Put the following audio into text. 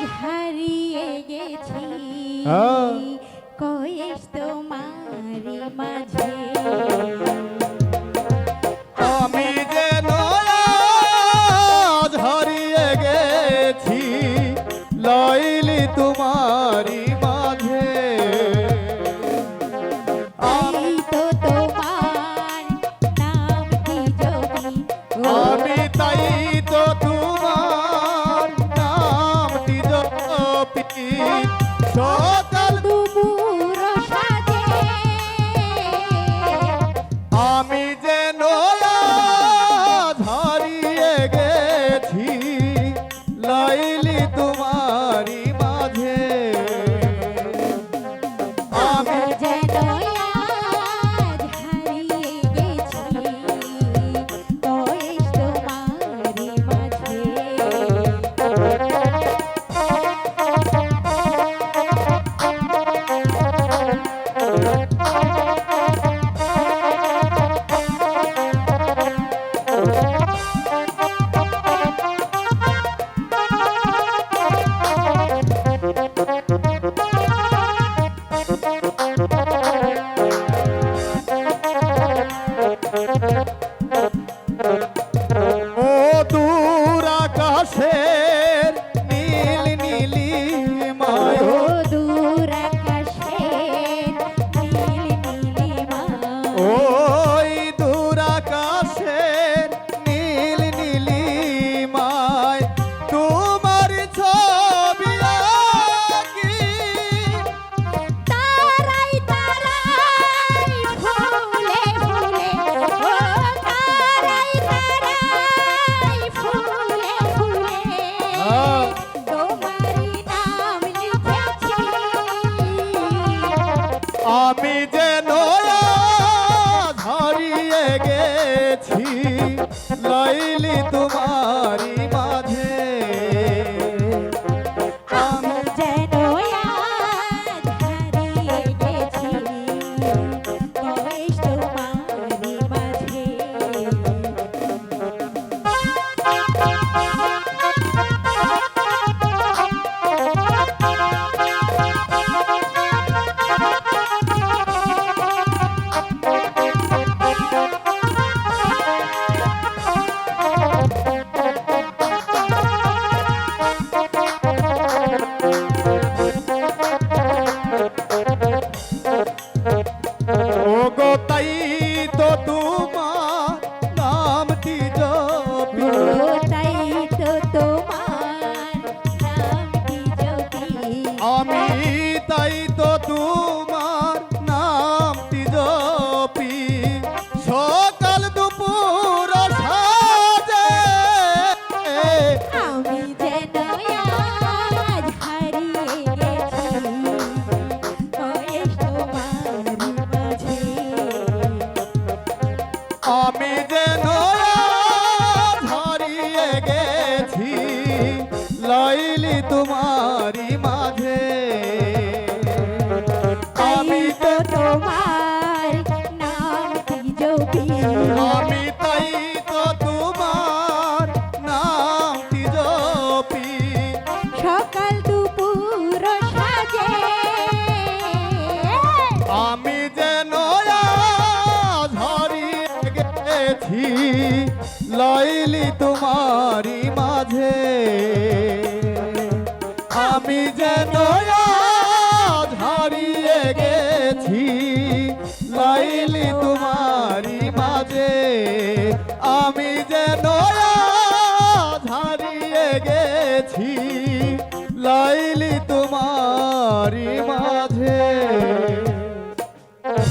পথ হারিয়ে গেছি। কয়েস তোমারি মাঝে। আমি গেছি তোমারি Sota. আমি যে ও গো তাই তো তুমি আমি যেন লইলি তোমারি মাঝে। আমি যেন হারিয়ে গেছি, লইলি তোমারি মাঝে। আমি যেন হারিয়ে গেছি, লইলি তোমারি মাঝে।